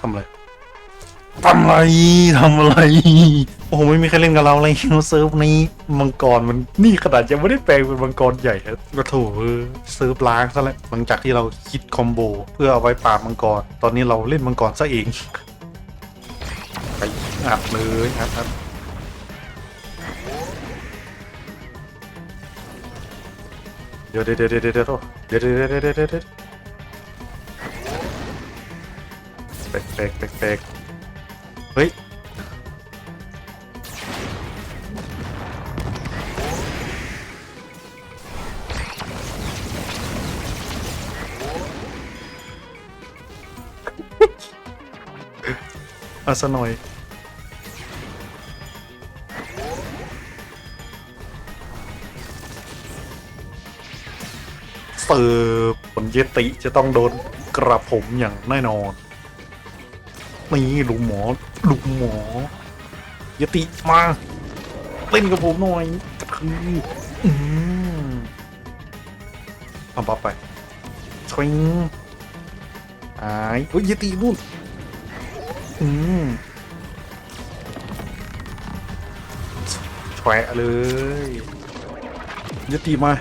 ทำอะไรทำอะไรทำอะไร โอ้โหไม่มีใครเล่นกับเราเลยเซิร์ฟนี้มังกรมันนี่ขนาดยังไม่ได้แปลงเป็นมังกรใหญ่ครับก็โถเออเซิร์ฟล้างซะแล้วหลังจากที่เราคิดคอมโบ เพื่อเอาไว้ปราบมังกร ตอนนี้เราเล่นมังกรซะเองไปอัดเลยอัดอัดเดี๋ยวเดี๋ยวเดี๋ยวเดี๋ยวเดี๋ยวเดี๋ยวเดี๋ยวเดี๋ยว แปลกแปลกแปลกแปลกเฮ้ย เอาซะหน่อย เสิร์ฟผลเยติจะต้องโดนกระผมอย่างแน่นอน นี่ลุงหมอลุงหมอเยติมาเล่นกับผมหน่อยกระทืบอืมทำปั๊บไปชวิงหายเฮ้ยเยตินู่นอืมแฉะเลยยติมา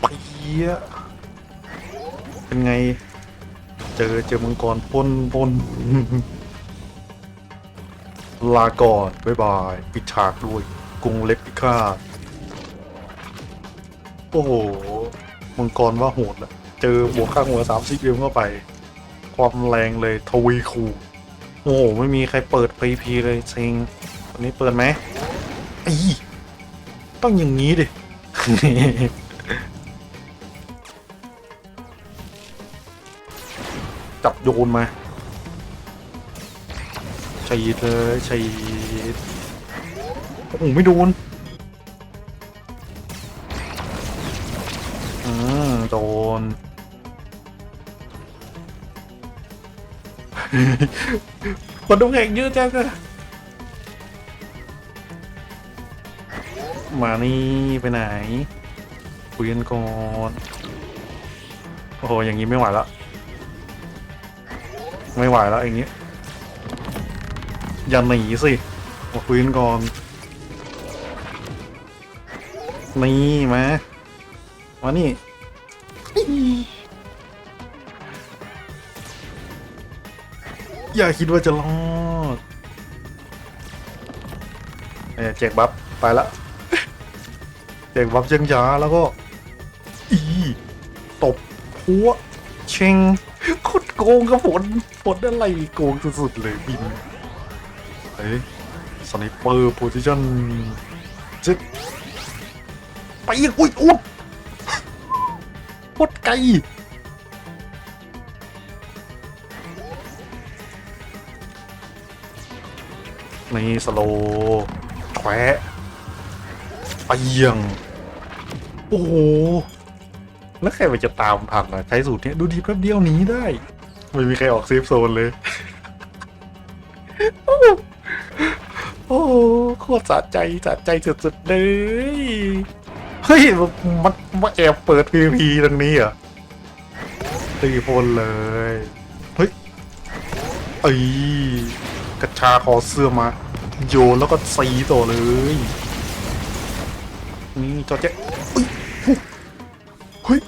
เปียเป็นไง เจอเจอมังกรปนปนลาก่อนบ๊ายบาย ปิดฉากด้วยกรุงเล็บพิฆาตโอ้โห มังกรว่าโหดแหละเจอบวกข้างหัวสามสิบเอ็มเข้าไป ความแรงเลยทวีคูโอ้โห ไม่มีใครเปิด PVP เลยเซ็งตอนนี้เปิดไหมอีต้องอย่างนี้ดิ จับโยนมาชีดเลยชีดโอ้โหไม่โดนอืมโดน คนดูแข่งเยอะจังอะมานี่ไปไหนคุยกันก่อนโอ้โหอย่างนี้ไม่ไหวแล้ว ไม่ไหวแล้วอย่างนี้ อย่าหนีสิมาคุยกันก่อน นี่มามานี่อย่าคิดว่าจะรอดเอ้ยแจกบัฟไปละแจกบัฟเชิงช้าแล้วก็ อี ตบหัวเชง โกงครับผลผลอะไรโกงสุดๆเลยบินเฮ้ยสไนเปอร์โพซิชั่นจะไปอีกอุ้ยอุ๊ยโคตรไกลนี่สโลแควะไปเยียงโอ้โหแล้วใครมันจะตามทันนะใช้สูตรเนี้ยดูดีแป๊บเดียวหนีได้ ไม่มีใครออกเซฟโซนเลย โอ้โหโคตรสะใจสะใจสุดๆเลย เฮ้ย มันมาแอบเปิดพีพีตรงนี้เหรอตีพลเลย เฮ้ยเอ้ยกระชาคอเสื้อมา โยนแล้วก็ซีต่อเลย นี่จอเจ๊เฮ้ยเฮ้ย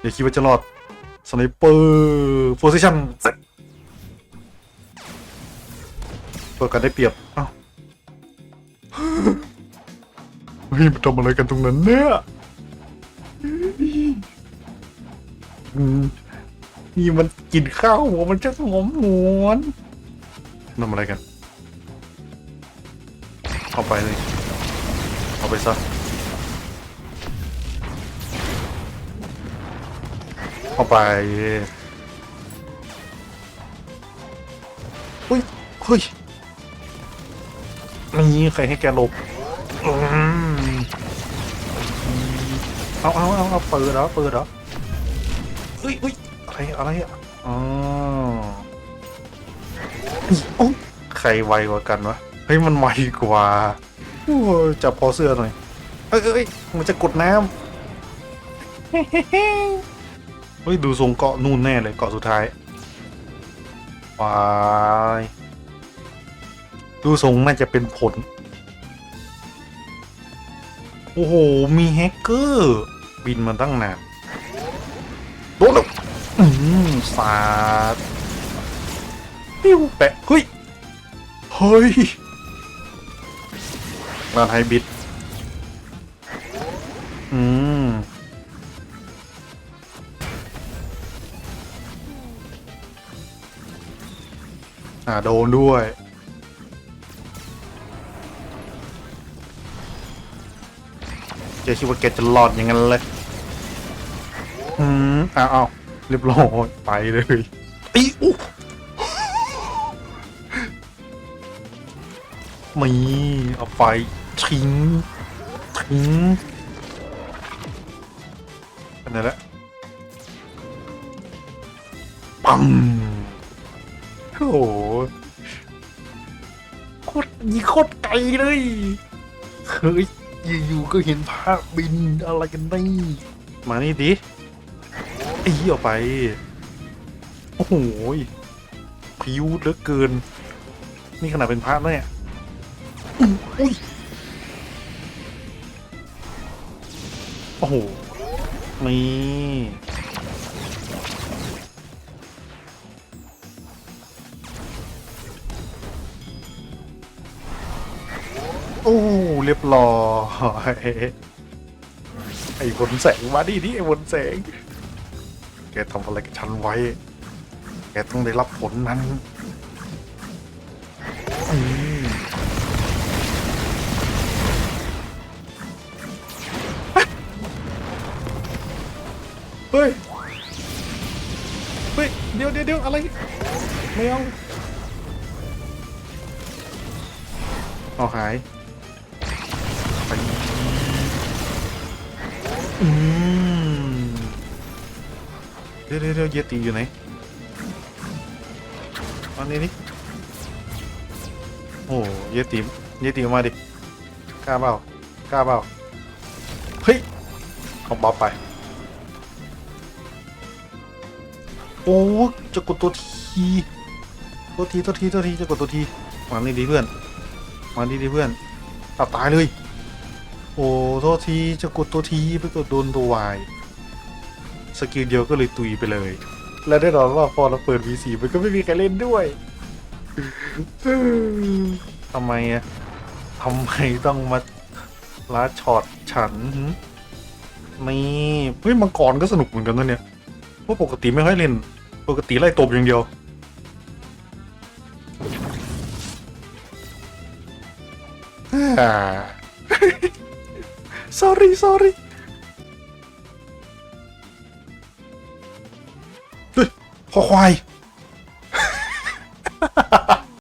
อย่าคิดว่าจะรอด สไนเปอร์โพซิชั่นเสร็จตัวกันได้เปรียบเอ้าเฮ้ยมันทำอะไรกันตรงนั้นเนี่ยอืมนี่มันกินข้าวหัวมันจะหอมหวนทำอะไรกัน เอาไปเลย เอาไปซะ เอาไปเฮ้ยเฮ้ยนี่ใครให้แกหลบเอาเอาเอาเอาเปิดเหรอเปิดเหรอเฮ้ยเฮ้ยอะไรอะไรอะอ๋อโอ้ใครไวกว่ากันวะเฮ้ยมันไวกว่าโอ้ยจับคอเสื้อหน่อยเอ้ยเอ้ยเอ้ยมันจะกดน้ำ เฮ้ย ดูทรงเกาะนู่นแน่เลยเกาะสุดท้ายวายดูทรงน่าจะเป็นผล โอ้โห มีแฮกเกอร์ บินมาตั้งนานโดนแล้วอืมสาดปิ้วแปะเฮ้ย เฮ้ยลานไฮบิด อืม อ่าโดนด้วย เจ๊คิดว่าแกจะรอดอย่างนั้นเลย อืมอ้าวอ้าเรียบร้อยไปเลยอีอุ๊มีเอาไฟทิ้งทิ้งอันนั้นแหละปังโอ้ ยีโคตรไกลเลยเฮ้ยอยู่ๆก็เห็นภาพบินอะไรกันนี่มานี่ดิไอ้เหี้ยออกไป โอ้โหยพิวเหลือเกิน นี่ขนาดเป็นภาพแล้วเนี่ยอุ้ยโอ้โหนี่ โอ้เรียบร้อยไอ้บนแสงมาดิดิไอ้บนแสง แกทำอะไรกับฉันไว้ แกต้องได้รับผลนั้นเฮ้ย เฮ้ย เดี๋ยวเดี๋ยวเดี๋ยวอะไร ไม่เอาเอาหาย อืมเดี๋ยวเดี๋ยวเยติอยู่ไหนอันนี้นี่โอ้เยติเยติมาดิกล้าเปล่ากล้าเปล่าเฮ้ยเอาบ๊อบไป โอ้จะกดตัวทีตัวทีตัวทีตัวทีจะกดตัวทีมานี่ดีเพื่อนมาดีดีเพื่อนตัดตายเลย โอ้โทษทีจะกดตัวทีไปกดโดนตัววายสกิลเดียวก็เลยตุยไปเลย และได้นอนว่าพอเราเปิด V4 มันก็ไม่มีใครเล่นด้วยทำไมอะทำไมต้องมาลาช็อตฉันนี่เฮ้ยมังกรก็สนุกเหมือนกันนะเนี่ยเพราะปกติไม่ค่อยเล่น ปกติไล่ตบอย่างเดียวอ่า sorry sorry เฮ้ยคอควาย